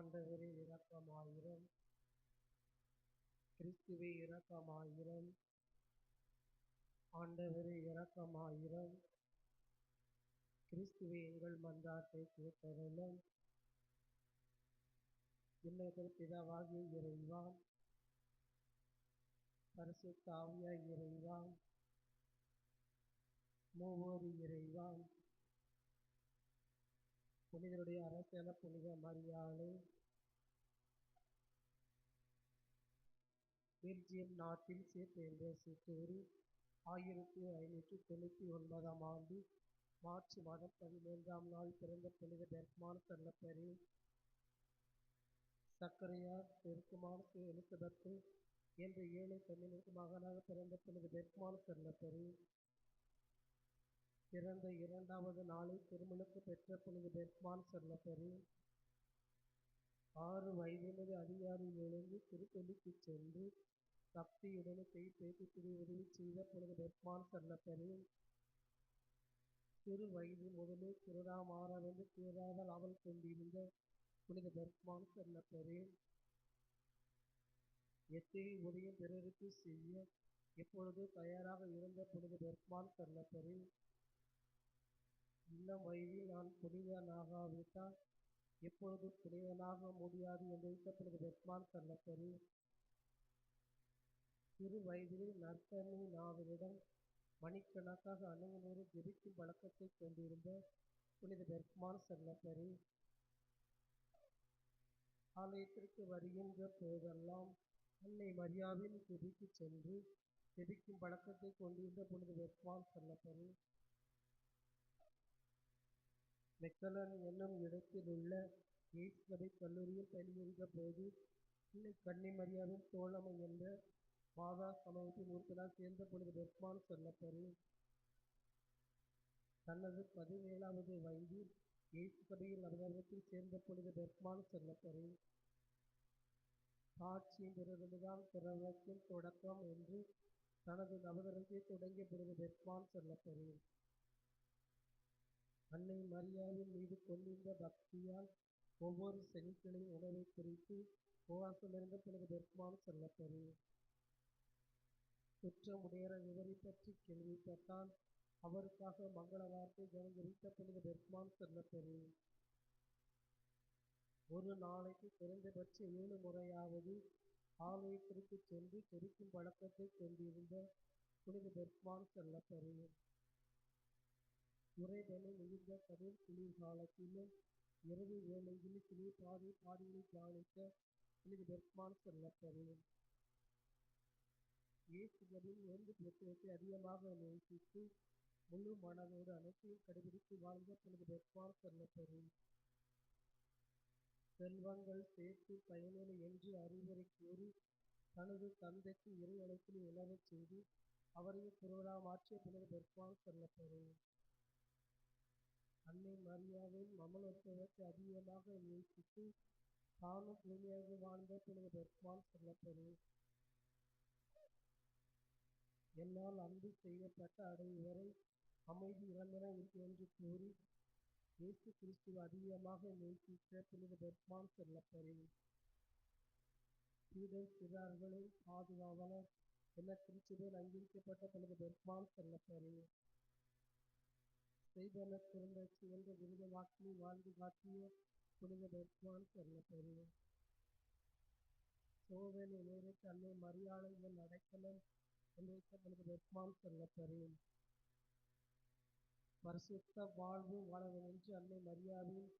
ஆண்டவரே இரக்கமாயிரம். கிறிஸ்துவே இரக்கமாயிரம். ஆண்டவரே இரக்கமாயிரம். கிறிஸ்துவே எங்கள் மன்றாட்டை கேட்டருளும். விண்ணகர் பிதாவாகிய இறைவா பரிசுத்த ஆவியாய் இறைவா மூவோரு இறைவான். புனிதருடைய அரசன புனித மரியாதை பெல்ஜியம் நாட்டில் சேர்த்து என்ற ஆயிரத்தி ஐநூற்றி தொண்ணூற்றி ஒன்பதாம் ஆண்டு மார்ச் மாதம் பதிமூன்றாம் நாள் பிறந்த புனித பெர்க்மான் செல்லப்பெரி சக்கரையா பெருக்குமான் எலிசபெத்து என்ற ஏழை பெண்ணிற்கு மகனாக பிறந்த புனித பெர்க்மான் செல்லப்பெரி பிறந்த இரண்டாவது நாளில் திருமணக்கு பெற்ற புனித பெர்க்மான் செல்லப்பெரி ஆறு வயதினது அதிகாரியில் எழுந்து திருப்பலிக்கு சென்று சக்தியுடன் கை பேசி திரு உதவி செய்த புனித பெர்க்மான் செல்லப்பெரி சிறு வயது முதலே திருடாமாறவென்று தீராமல் அவள் கொண்டிருந்த புனித பெர்க்மான் செல்லப்பெரி எத்தகைய உதயம் பிறருக்கு செய்ய எப்பொழுது தயாராக இருந்த புனித பெர்க்மான் செல்லப்பெரி இந்த வயதில் நான் புனிதனாகாவிட்டால் எப்பொழுது புனிதனாக முடியாது என்று வைத்த புனித பெர்க்மான் செல்லப்பெரி சிறு வயதிலே நற்கருணை நாவலிடம் மணிக்கணக்காக அணுகுமுறை ஜெபிக்கும் பழக்கத்தை கொண்டிருந்த புனித பெர்க்மான் செல்லப்பரி ஆலயத்திற்கு வருகின்ற போதெல்லாம் அன்னை மரியாவின் ஜெபிக்கு சென்று ஜெபிக்கும் பழக்கத்தை கொண்டிருந்த புனித பெர்க்மான் செல்லப்பரி மெக்கலன் என்னும் இடத்தில் உள்ள கல்லூரியில் பணிபுரிந்த போது அன்னை தோழமை என்ற மாதா சமூகத்தின் உறுப்பினர் சேர்ந்த புனித பெர்க்மான் செல்லப்பெரி தனது பதினேழாவது வயதில் இயேசு சபையில் சேர்ந்த புனித பெர்க்மான் செல்லப்பெரி சாட்சியின் பிறகுதான் பிறவத்தின் தொடக்கம் என்று தனது நவதர்மத்தை தொடங்கிய புனித பெர்க்மான் செல்லப்பெரி அன்னை மரியாவின் மீது கொண்டிருந்த பக்தியால் ஒவ்வொரு செடிகளின் உணவை குறித்து உபவாசமிருந்த பிறகு பெருமான் செல்லப்பெரி குற்றமுடையர இவரை பற்றி கேள்விப்பட்டால் அவருக்காக மங்கள வார்த்தை கவனித்த பிறகு பெருமான் செல்லப்பெரி ஒரு நாளைக்கு குறைந்தபட்ச ஏழு முறையாவது ஆலயத்திற்கு சென்று தெரிக்கும் பழக்கத்தை கொண்டிருந்த புனித பெர்க்மான் செல்லப்பெரி உறைபனி மிகுந்த கடும் குளிர்காலத்திலும் இரவு வேளைகளில் குளிர் பாதை பாடிகளை தியானித்த புனித பெர்க்மான் செல்லப்பெரி இயேசுகளின் நோன்பு புத்தகத்தை அதிகமாக நேசித்து முழு மனதோடு அனைத்தையும் கடைபிடித்து வாழ்ந்த புனித பெர்க்மான் செல்லப்பெரி செல்வங்கள் சேர்த்து பயனில்லை என்று அறிவுரை கூறி தனது தந்தைக்கு இறை அழைப்பில் உணரச் செய்து அவரையும் திருவிழா மாற்றிய புனித பெர்க்மான் செல்லப்பெரி அன்னை மரியாவின் மமலோத்சவத்தை அதிகமாக நேசித்து தானும் தூய்மையாக வாழ்ந்த புனித பெருமான் செல்லப்பெரி என்னால் அன்பு செய்யப்பட்ட அடைவரை அமைதி இறந்தன என்று கூறி இயேசு கிறிஸ்துவ அதிகமாக நேசித்த புனித பெருமான் செல்லப்பெரி சீடர் சிறார்களின் பாதுகாவலர் என திருச்சபையில் அங்கீகரிக்கப்பட்ட புனித பெருமான் செல்லப்பெரி செய்தன திருந்தச்சு என்ற விருத வாக்கினை வாழ்ந்து காட்டிய புனித பெர்க்மான் செல்லப்பெரி சோதனை நேரே தன்னை மரியாதை என் அடைக்கலம் என்று வைத்த புனித பெர்க்மான் செல்லப்பெரி பரிசுத்த வாழ்வு வாழவேன் என்று அன்னை மரியாதையின்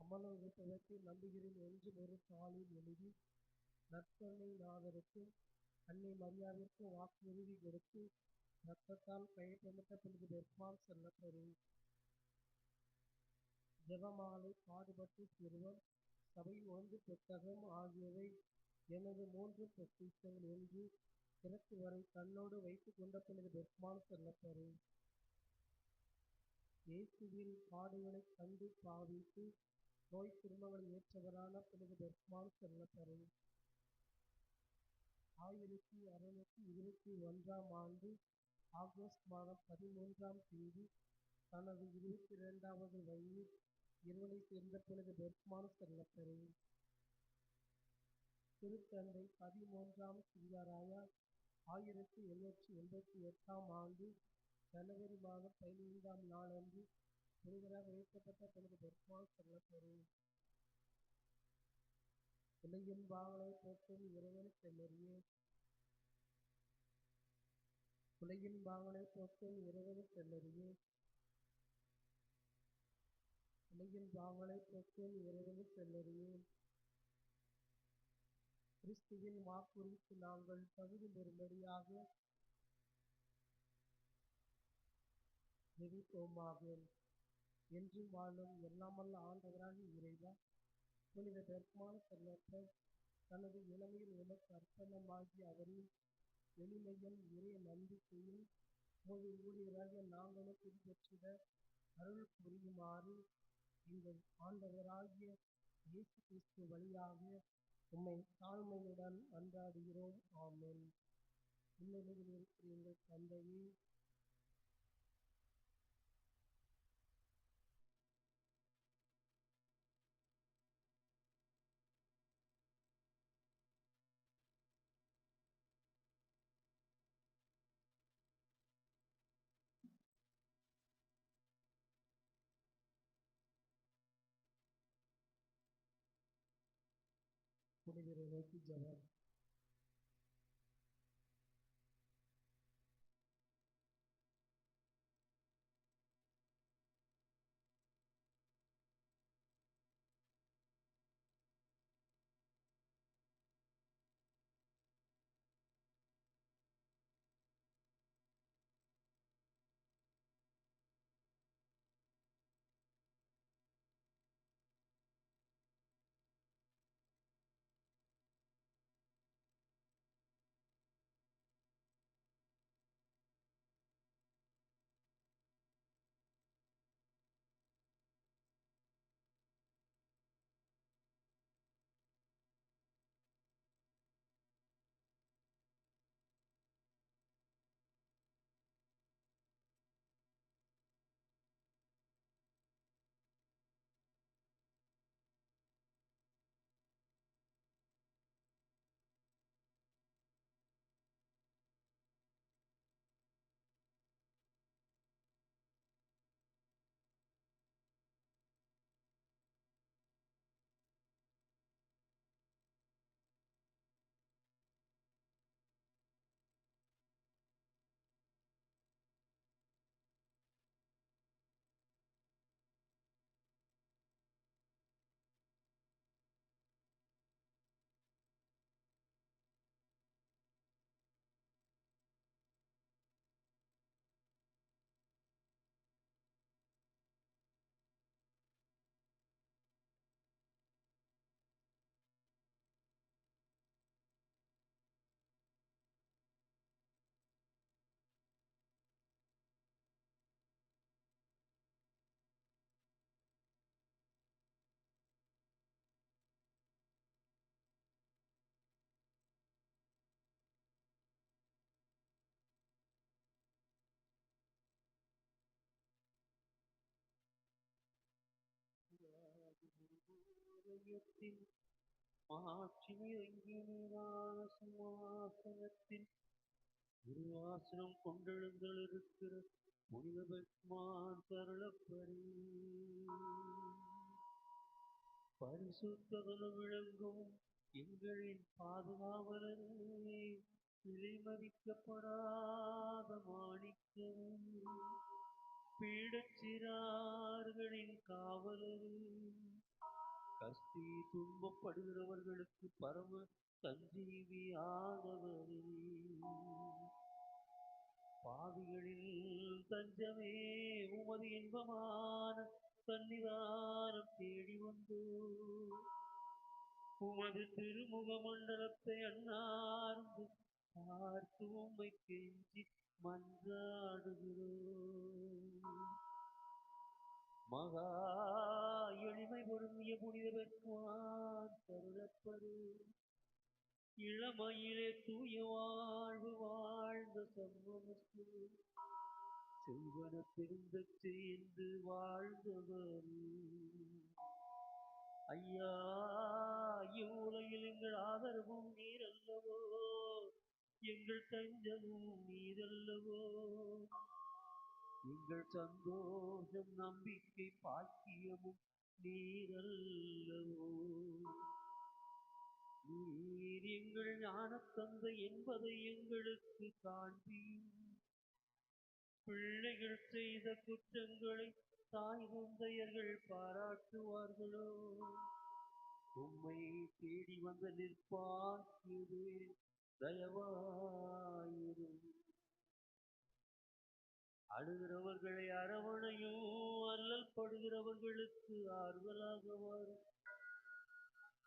அமல உபதத்தை நம்புகிறேன் என்று ஒரு தாளில் எழுதி நற்கருணை நாதருக்கும் அன்னை மரியாவிற்கும் வாக்குறுதி கொடுத்து ரத்தத்தால் கையெழுத்திட்ட பெருமாள் பெர்க்மான் செல்லப்பெரி ஜெபமாலை பாடுபட்டு சிறுவன் சபை ஒன்று புத்தகம் ஆகியவை எனது மூன்று பொக்கிஷங்கள் என்று இறக்கு வரை தன்னோடு வைத்துக் கொண்ட பிறகு பெருமாள் செல்லப்பெரி இயேசுவின் பாடுகளைக் கண்டு பாவித்து நோய் துன்பங்களை ஏற்றவரான பிறகு பெருமாள் செல்லப்பெரி ஆயிரத்தி அறுநூற்றி இருபத்தி ஒன்றாம் ஆண்டு ஆகஸ்ட் மாதம் பதிமூன்றாம் தேதி தனது இருபத்தி இரண்டாவது வயதில் இறைவனை சேர்ந்த புனித பெர்க்மான் செல்லப்பெரி திருத்தந்தை பதிமூன்றாம் சிங்காராயா ஆயிரத்தி எண்ணூற்றி எண்பத்தி எட்டாம் ஆண்டு ஜனவரி மாதம் பதினைந்தாம் நாளன்று புனிதராக உயர்த்தப்பட்ட புனித பெருமாள் செல்லப்பெறும் உலகின் வாங்கலை போற்றும் இறைவன் செல்லறியே உலகின் வாங்களை போற்றும் இறைவனை செல்லறியே. உலகின் வாங்களை போற்றும் இறைவனை செல்லறியே. கிறிஸ்துவின் வாக்குறுதிக்கு நாங்கள் தகுதி பெறும்படியாக ஜெபிப்போமாக. என்று வாழும் எல்லாமல்ல ஆண்டவராக இறைவா புனித பெருமாள் செல்லப்ப தனது இளமையில் உள்ள அர்ப்பணமாகி அவரின் எளிமையும் உரிய நம்பிக்கையும் உமது ஊழியராக நாங்களும் பின்பற்றிட அருள் புரியுமாறு எங்கள் ஆண்டவராகிய இயேசு கிறிஸ்து வழியாக உம்மை தாழ்மையுடன் அன்றாடுகிறோம். ஆமேன். விண்ணுலகில் இருக்கிற எங்கள் தந்தையே पानी में की जगह மாட்சியங்கினான சிம்மாசனத்தில் திருவாசனம் கொண்டெழுந்தளிருக்கிற புனித பெட்மான் தருளப்பரி. பரிசுத்ததன விளங்கும் எங்களின் பாதுகாவலரே விலைமதிக்கப்படாத மாணிக்கம். பீடச்சிறார்களின் காவலரே கஸ்தி துன்பப்படுகிறவர்களுக்கு பரம சஞ்சீவி ஆனவரே பாவிகளில் தஞ்சமே உமது இன்பமான சன்னிதானம் தேடி வந்து உமது திருமுக மண்டலத்தை அண்ணார்ந்து பார்த்து உம்மை கெஞ்சி மன்றாடுகிறோம். மகா எளிமை பொருந்திய புனித பெற்றான் தருளப்பரு இளமையிலே தூய வாழ்வு வாழ்ந்த சம்பவத்து செல்வன பெருந்த செய்து வாழ்ந்தவர். ஐயா இவ்வுலகில் எங்கள் ஆதரவு ஆதரவும் நீரல்லவோ? எங்கள் தஞ்சமும் நீரல்லவோ? எங்கள் சந்தோஷம் நம்பிக்கை பாக்கியமும் நீரல்லவோ? நீர் எங்கள் ஞானத்தந்தை என்பதை எங்களுக்கு காண்பியும் பிள்ளைகள் செய்த குற்றங்களை தாய் தந்தையர்கள் பாராட்டுவார்களோ? உம்மை தேடி வந்த நிற்பாக்கியது தயவாயிரும். அழுகிறவர்களை அரவணையும் அல்லல் படுகிறவர்களுக்கு ஆறுதலாக வரும்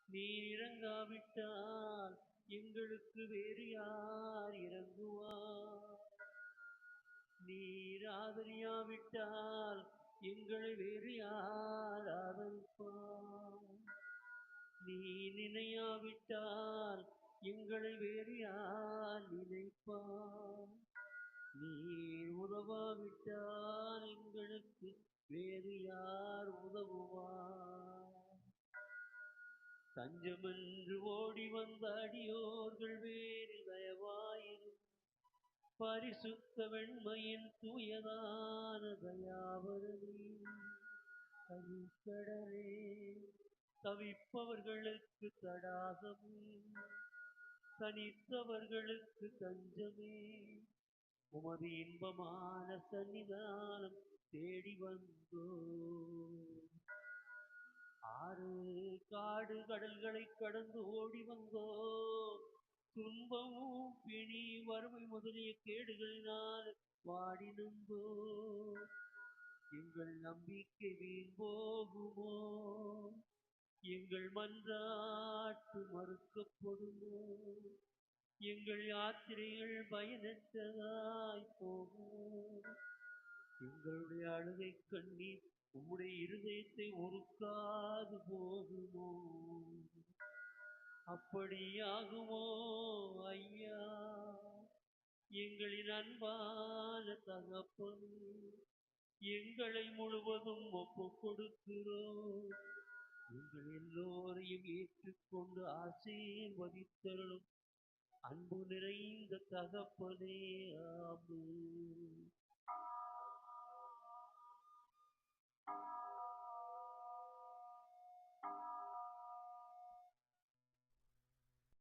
நீ இறங்காவிட்டால் எங்களுக்கு வேறு யார் இறங்குவார்? நீர் ஆதரியாவிட்டால் எங்களை வேறு யார் ஆதரிப்பார்? நீ நினையாவிட்டால் எங்களை வேறு யார் நினைப்பார்? நீர் உதவாவிட்டால் எங்களுக்கு வேறு யார் உதவுவார். தஞ்சமென்று ஓடி வந்த அடியோர்கள் வேறு தயவாயிரும் பரிசுத்த வெண்மையின் தூயதான தயாவரணி கருக்கடலே தவிப்பவர்களுக்கு தடாகமே. தனித்தவர்களுக்கு தஞ்சமே. உமது இன்பமான சன்னிதானம் தேடி வந்தோ. ஆறு காடு கடல்களை கடந்து ஓடி வந்தோ. துன்பமும் பிணி வறுமை முதலிய கேடுகளினால் வாடி நம்போ எங்கள் நம்பிக்கை வீண் போகுமோ? எங்கள் மன்றாட்டு மறுக்கப்படுமோ? எங்கள் யாத்திரைகள் பயனற்றதாய் போகும். எங்களுடைய அழுகை கண்ணீர் உம்முடைய இருதயத்தை ஒருக்காது போகுமோ? அப்படியாகுமோ ஐயா? எங்களின் அன்பான தகப்பன் எங்களை முழுவதும் ஒப்பு கொடுக்கிறோம். எங்கள் எல்லோரையும் ஏற்றுக்கொண்டு ஆசீர்வதித்தருளும் அன்பு நிறைந்த தகப்பனே ஆமென்.